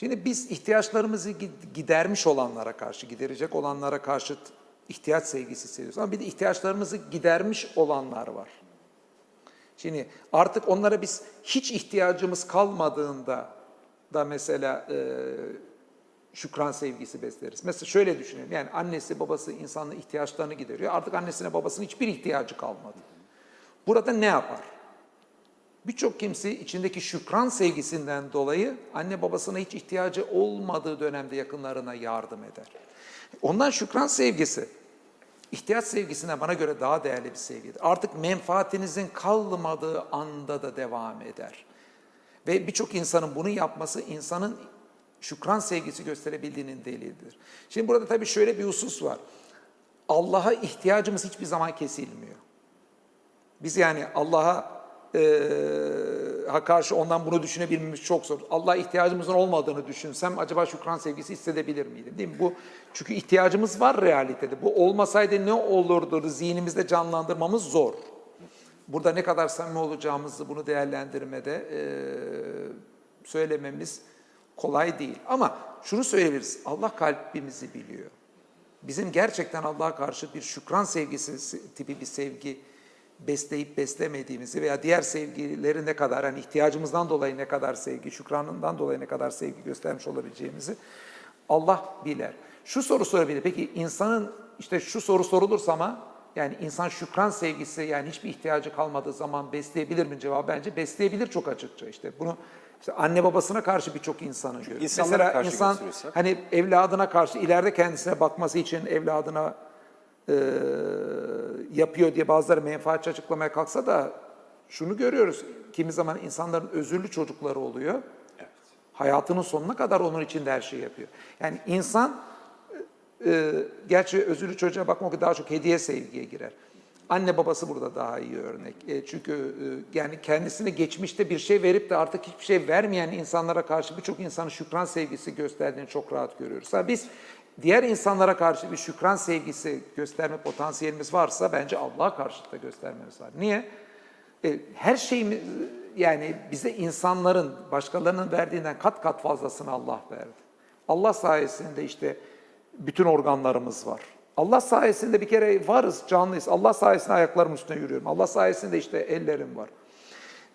Şimdi biz ihtiyaçlarımızı gi- gidermiş olanlara karşı, giderecek olanlara karşı ihtiyaç sevgisi hissediyoruz. Ama bir de ihtiyaçlarımızı gidermiş olanlar var. Şimdi artık onlara biz hiç ihtiyacımız kalmadığında da mesela e, şükran sevgisi besleriz. Mesela şöyle düşünelim. Yani annesi babası insanın ihtiyaçlarını gideriyor. Artık annesine babasının hiçbir ihtiyacı kalmadı. Burada ne yapar? Birçok kimse içindeki şükran sevgisinden dolayı anne babasına hiç ihtiyacı olmadığı dönemde yakınlarına yardım eder. Ondan şükran sevgisi, ihtiyaç sevgisine bana göre daha değerli bir sevgidir. Artık menfaatinizin kalmadığı anda da devam eder. Ve birçok insanın bunu yapması insanın şükran sevgisi gösterebildiğinin delilidir. Şimdi burada tabii şöyle bir husus var. Allah'a ihtiyacımız hiçbir zaman kesilmiyor. Biz yani Allah'a ha karşı ondan bunu düşünebilmemiz çok zor. Allah'a ihtiyacımızın olmadığını düşünsem acaba şükran sevgisi hissedebilir miydim? Değil mi? Bu çünkü ihtiyacımız var realitede. Bu olmasaydı ne olurdu zihnimizde canlandırmamız zor. Burada ne kadar samimi olacağımızı bunu değerlendirmede eee, söylememiz kolay değil. Ama şunu söyleyebiliriz. Allah kalbimizi biliyor. Bizim gerçekten Allah'a karşı bir şükran sevgisi tipi bir sevgi besleyip beslemediğimizi veya diğer sevgileri ne kadar, hani ihtiyacımızdan dolayı ne kadar sevgi, şükranından dolayı ne kadar sevgi göstermiş olabileceğimizi Allah bilir. Şu soru sorabilir. Peki insanın işte şu soru sorulursa ama yani insan şükran sevgisi yani hiçbir ihtiyacı kalmadığı zaman besleyebilir mi cevabı bence besleyebilir çok açıkça işte. Bunu işte anne babasına karşı birçok insanın görüyor. Mesela karşı insan hani evladına karşı ileride kendisine bakması için evladına e, yapıyor diye bazıları menfaatçi açıklamaya kalksa da şunu görüyoruz. Kimi zaman insanların özürlü çocukları oluyor. Evet. Hayatının sonuna kadar onun için de her şeyi yapıyor. Yani insan e, gerçi özürlü çocuğa bakmak daha çok hediye sevgiye girer. Anne babası burada daha iyi örnek. E, çünkü e, yani kendisine geçmişte bir şey verip de artık hiçbir şey vermeyen insanlara karşı birçok insanın şükran sevgisi gösterdiğini çok rahat görüyoruz. Ha, biz diğer insanlara karşı bir şükran sevgisi gösterme potansiyelimiz varsa bence Allah'a karşı da göstermemiz var. Niye? E, her şeyimiz yani bize insanların başkalarının verdiğinden kat kat fazlasını Allah verdi. Allah sayesinde işte bütün organlarımız var. Allah sayesinde bir kere varız, canlıyız. Allah sayesinde ayaklarım üstüne yürüyorum. Allah sayesinde işte ellerim var.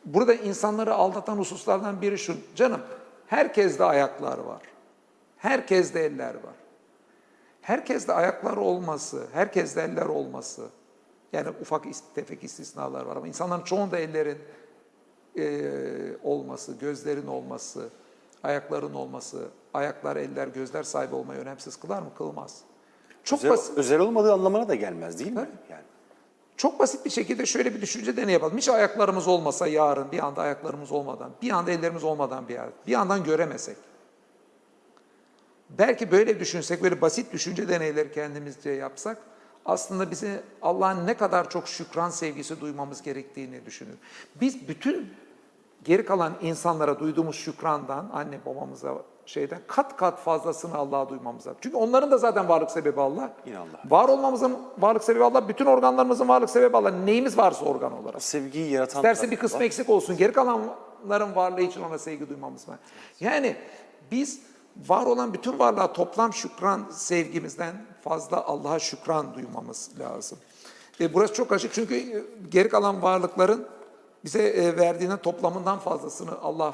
Burada insanları aldatan hususlardan biri şu. Canım, herkeste ayaklar var. Herkeste eller var. Herkeste ayaklar olması, herkeste eller olması. Yani ufak tefek istisnalar var ama insanların çoğunda ellerin e, olması, gözlerin olması, ayakların olması, ayaklar, eller, gözler sahibi olmayı önemsiz kılar mı? Kılmaz. Çok Özel, basit. özel olmadığı anlamına da gelmez değil mi? Yani. Çok basit bir şekilde şöyle bir düşünce deney yapalım. Hiç ayaklarımız olmasa yarın bir anda ayaklarımız olmadan, bir anda ellerimiz olmadan bir, yer- bir yandan göremesek. Belki böyle düşünsek, böyle basit düşünce deneyleri kendimizce yapsak aslında bize Allah'ın ne kadar çok şükran sevgisi duymamız gerektiğini düşünür. Biz bütün geri kalan insanlara duyduğumuz şükrandan, anne babamıza şeyden kat kat fazlasını Allah'a duymamız lazım. Çünkü onların da zaten varlık sebebi Allah. Yine Allah. Var olmamızın varlık sebebi Allah, bütün organlarımızın varlık sebebi Allah. Neyimiz varsa organ olarak. O sevgiyi yaratan İsterse bir kısmı var. eksik olsun. Geri kalanların varlığı için ona sevgi duymamız var. Yani biz var olan bütün varlığa toplam şükran sevgimizden fazla Allah'a şükran duymamız lazım. E, burası çok açık çünkü e, geri kalan varlıkların bize e, verdiğinin toplamından fazlasını Allah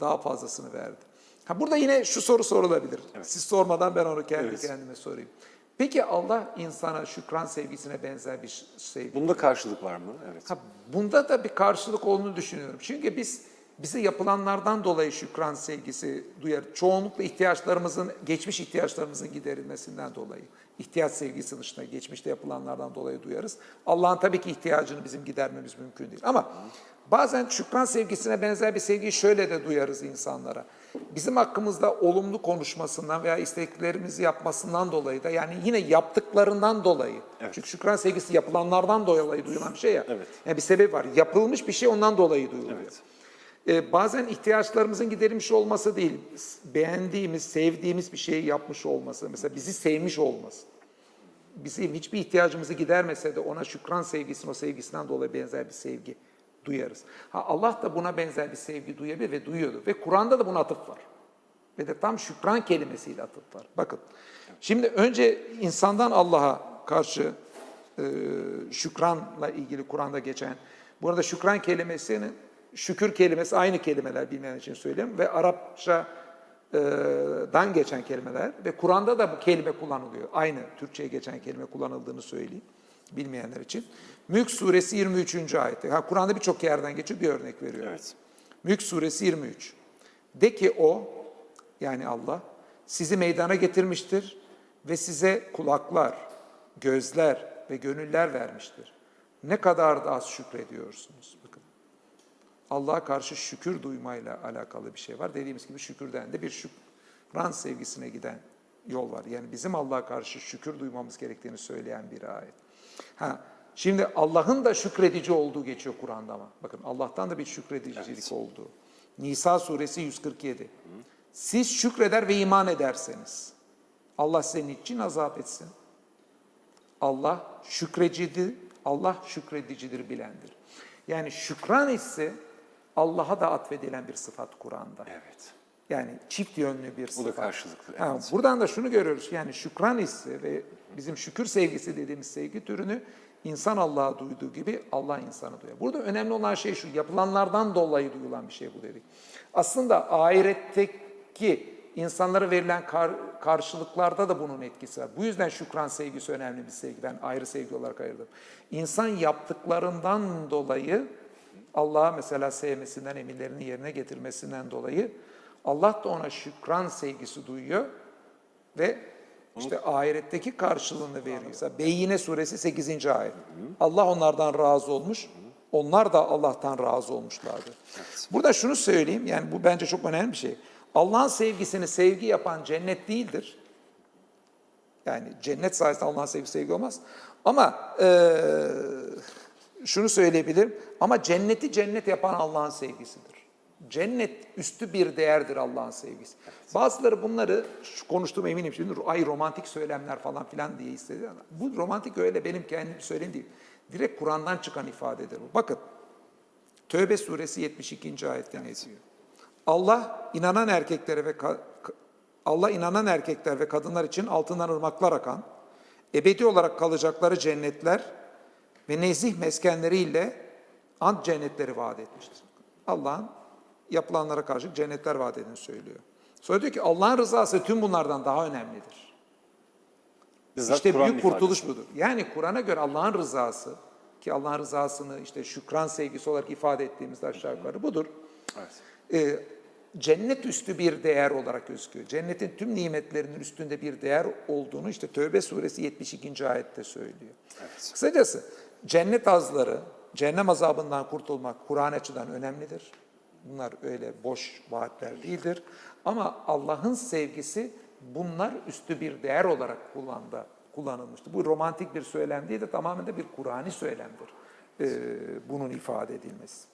daha fazlasını verdi. Ha, burada yine şu soru sorulabilir. Siz sormadan ben onu kendi Evet. kendime sorayım. Peki Allah insana şükran sevgisine benzer bir sevgi Bunda karşılık var mı? Evet. Ha, bunda da bir karşılık olduğunu düşünüyorum. Çünkü biz bize yapılanlardan dolayı şükran sevgisi duyar. Çoğunlukla ihtiyaçlarımızın, geçmiş ihtiyaçlarımızın giderilmesinden dolayı. ihtiyaç sevgisi dışında geçmişte yapılanlardan dolayı duyarız. Allah'ın tabii ki ihtiyacını bizim gidermemiz mümkün değil. Ama bazen şükran sevgisine benzer bir sevgiyi şöyle de duyarız insanlara. Bizim hakkımızda olumlu konuşmasından veya isteklerimizi yapmasından dolayı da yani yine yaptıklarından dolayı. Evet. Çünkü şükran sevgisi yapılanlardan dolayı duyulan bir şey ya. Evet. Yani bir sebep var. Yapılmış bir şey ondan dolayı duyuluyor. Evet. Ee, bazen ihtiyaçlarımızın giderilmiş olması değil, beğendiğimiz, sevdiğimiz bir şeyi yapmış olması. Mesela bizi sevmiş olması. Bizim hiçbir ihtiyacımızı gidermese de ona şükran sevgisinin o sevgisinden dolayı benzer bir sevgi duyarız. Ha, Allah da buna benzer bir sevgi duyabilir ve duyuyordu. Ve Kur'an'da da buna atıf var. Ve de tam şükran kelimesiyle atıf var. Bakın. Şimdi önce insandan Allah'a karşı e, şükranla ilgili Kur'an'da geçen, burada şükran kelimesinin şükür kelimesi aynı kelimeler bilmeyen için söyleyeyim ve Arapça dan geçen kelimeler ve Kur'an'da da bu kelime kullanılıyor. Aynı Türkçe'ye geçen kelime kullanıldığını söyleyeyim bilmeyenler için. Mülk suresi 23. ayette. Ha, Kur'an'da birçok yerden geçiyor bir örnek veriyorum. Evet. Mülk suresi 23. De ki o yani Allah sizi meydana getirmiştir ve size kulaklar, gözler ve gönüller vermiştir. Ne kadar da az şükrediyorsunuz. Bakın. Allah'a karşı şükür duymayla alakalı bir şey var. Dediğimiz gibi şükürden de bir şükran sevgisine giden yol var. Yani bizim Allah'a karşı şükür duymamız gerektiğini söyleyen bir ayet. Ha, şimdi Allah'ın da şükredici olduğu geçiyor Kur'an'da ama. Bakın Allah'tan da bir şükredicilik olduğu. Nisa suresi 147. Siz şükreder ve iman ederseniz Allah senin için azap etsin. Allah şükrecidir, Allah şükredicidir, bilendir. Yani şükran ise Allah'a da atfedilen bir sıfat Kur'an'da. Evet. Yani çift yönlü bir sıfat. karşılıklı, Ha, evet. buradan da şunu görüyoruz. Yani şükran hissi ve bizim şükür sevgisi dediğimiz sevgi türünü insan Allah'a duyduğu gibi Allah insanı duyuyor. Burada önemli olan şey şu. Yapılanlardan dolayı duyulan bir şey bu dedik. Aslında ahiretteki insanlara verilen kar- karşılıklarda da bunun etkisi var. Bu yüzden şükran sevgisi önemli bir sevgi. Ben ayrı sevgi olarak ayırdım. İnsan yaptıklarından dolayı Allah'a mesela sevmesinden, emirlerini yerine getirmesinden dolayı Allah da ona şükran sevgisi duyuyor ve işte ahiretteki karşılığını veriyor. Mesela Beyyine suresi 8. ayet. Allah onlardan razı olmuş, onlar da Allah'tan razı olmuşlardı. Burada şunu söyleyeyim, yani bu bence çok önemli bir şey. Allah'ın sevgisini sevgi yapan cennet değildir. Yani cennet sayesinde Allah'ın sevgisi sevgi olmaz. Ama eee, şunu söyleyebilirim. Ama cenneti cennet yapan Allah'ın sevgisidir. Cennet üstü bir değerdir Allah'ın sevgisi. Bazıları bunları şu konuştuğum eminim şimdi ay romantik söylemler falan filan diye istedi. ama Bu romantik öyle benim kendim söylediğim değil. Direkt Kur'an'dan çıkan ifadedir bu. Bakın Tövbe suresi 72. ayette ne diyor? Allah inanan erkeklere ve Allah inanan erkekler ve kadınlar için altından ırmaklar akan, ebedi olarak kalacakları cennetler ve nezih meskenleriyle ant cennetleri vaat etmiştir. Allah'ın yapılanlara karşı cennetler vaat edin söylüyor. Sonra diyor ki Allah'ın rızası tüm bunlardan daha önemlidir. Bizzat işte Kur'an büyük kurtuluş ifadesi. budur. Yani Kur'an'a göre Allah'ın rızası ki Allah'ın rızasını işte şükran sevgisi olarak ifade ettiğimizde aşağı yukarı budur. Evet. Ee, cennet üstü bir değer olarak gözüküyor. Cennetin tüm nimetlerinin üstünde bir değer olduğunu işte Tövbe suresi 72. ayette söylüyor. Kısacası cennet azları, cehennem azabından kurtulmak Kur'an açıdan önemlidir. Bunlar öyle boş vaatler değildir. Ama Allah'ın sevgisi bunlar üstü bir değer olarak kullandı, kullanılmıştı. Bu romantik bir söylem değil de tamamen de bir Kur'ani söylemdir. Ee, bunun ifade edilmesi.